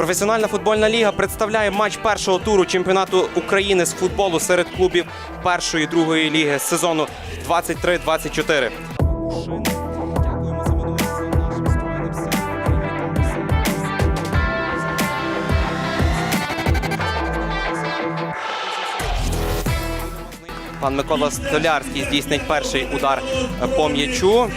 Професіональна футбольна ліга представляє матч першого туру чемпіонату України з футболу серед клубів першої і другої ліги сезону 23-24. Пан Микола Столярський здійснить перший удар по м'ячу.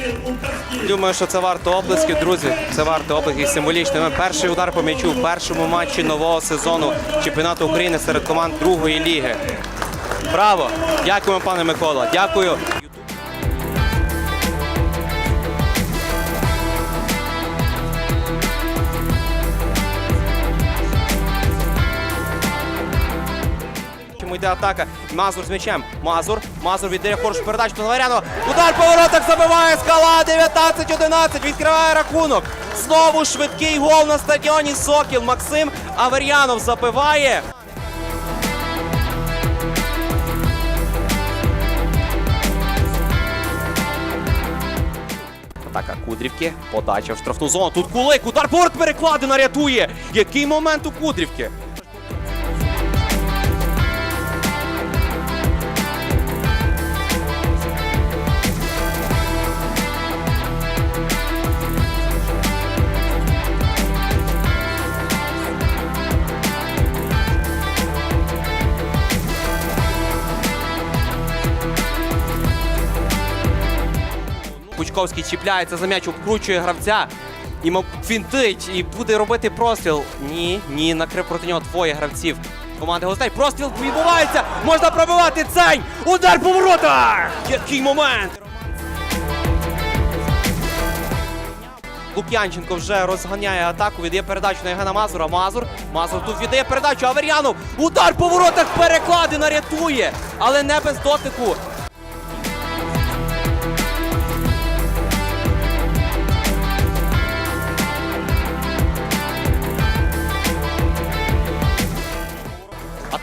Думаю, що це варто облисків, друзі. Це варто облисків символічно. Перший удар по м'ячу в першому матчі нового сезону чемпіонату України серед команд другої ліги. Браво! Дякуємо, пане Микола. Дякую. Чому йде атака? Мазур з м'ячем. Мазур. Мазур віддає хорошу передачу на Ларяну. Удар по воротах забиває скала. 19-11. Відкриває рахунок. Знову швидкий гол на стадіоні Сокіл. Максим Авер'янов забиває. Атака Кудрівки. Подача в штрафну зону. Тут кулик. Удар порт перекладина рятує. Який момент у Кудрівки? Пучковський чіпляється за м'яч, обкручує гравця. І фінтить, і буде робити простріл. Ні, ні, накрив проти нього двоє гравців. Команди гостей. Простріл відбувається! Можна пробивати цей! Удар по воротах! Який момент! Лук'янченко вже розганяє атаку, віддає передачу на Євгена Мазура. Мазур. Мазур тут віддає передачу. Авер'янов. Удар по воротах перекладина рятує, але не без дотику.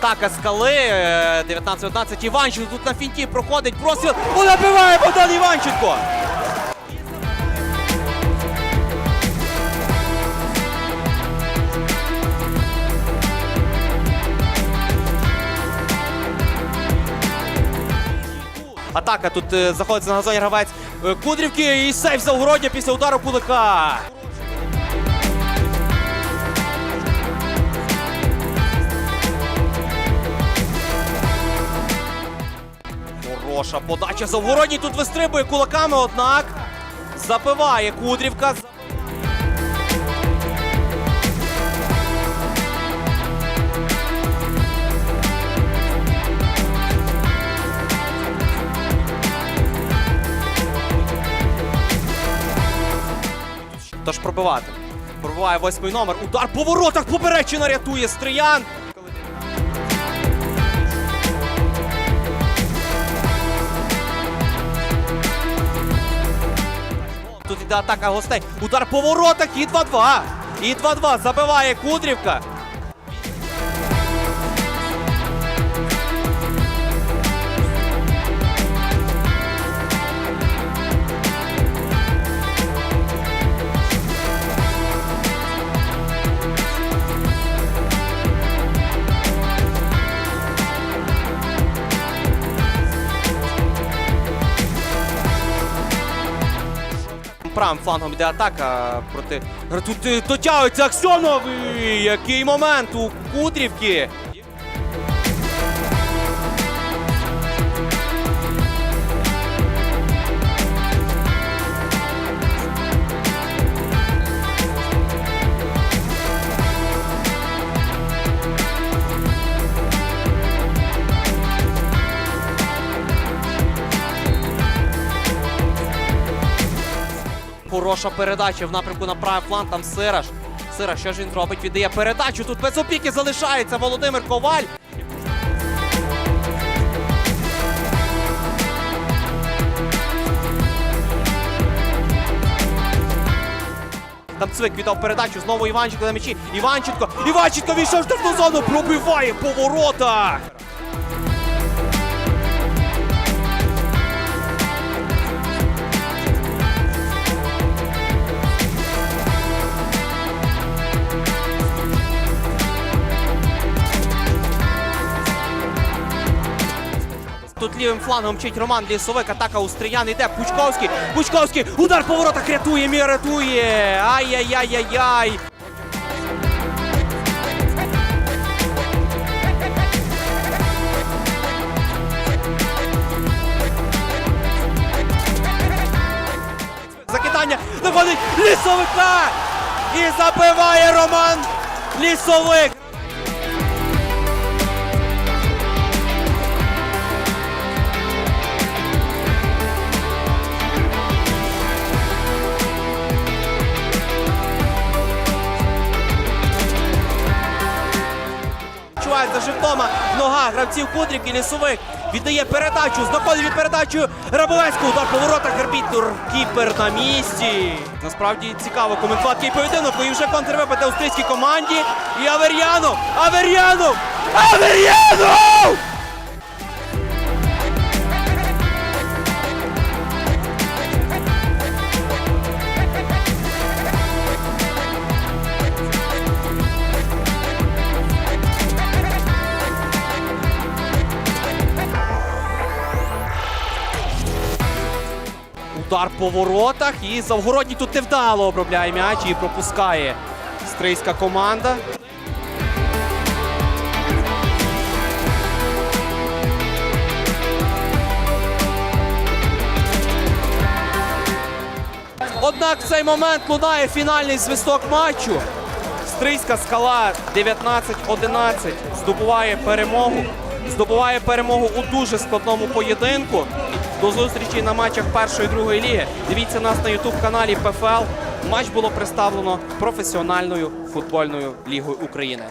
Атака скали. е, 19-11. Іванченко тут на фінті проходить. Простріл. У набиває Богдан Іванченко. Атака тут е, знаходиться на газоні гравець е, Кудрівки і сейф Завгородня після удару кулика. Хороша подача Завгородній тут вистрибує кулаками, однак забиває Кудрівка. Тож пробивати. Пробиває восьмий номер. Удар по воротах поперечина рятує Стриян. Тут іде атака гостей. Удар по воротах і 2-2. І 2-2. Забиває Кудрівка. Правим флангом йде атака проти. Тут е, дотягується Аксьонов. Який момент у Кудрівки. Хороша передача в напрямку на правий фланг. Там Сираш. Сираш, що ж він робить? Віддає передачу. Тут без опіки залишається Володимир Коваль. Там Цвик віддав передачу. Знову Іванченко на м'ячі. Іванченко. Іванченко війшов в штрафну зону. Пробиває по Тут лівим флангом вчить Роман Лісовик. Атака у Стриян йде. Пучковський. Пучковський. Удар по воротах рятує. Мір рятує. Ай-яй-яй-яй-яй. Закидання доходить лісовика! І забиває Роман Лісовик! Чувається живтома нога гравців Кудрівки, лісовик. Віддає передачу, знаходить передачу Рабовецьку. Удар поворота Гербітур. Кіпер на місці. Насправді цікаво коментувати і поєдинок. І вже контрвипаде австрійській команді. І Авер'янов! Авер'янов! Авер'янов! Удар по воротах і Завгородній тут невдало обробляє м'яч і пропускає стрийська команда. Однак в цей момент лунає фінальний свисток матчу. Стрийська скала 19-11 здобуває перемогу. Здобуває перемогу у дуже складному поєдинку. До зустрічі на матчах першої і другої ліги. Дивіться нас на ютуб каналі ПФЛ. Матч було представлено професіональною футбольною лігою України.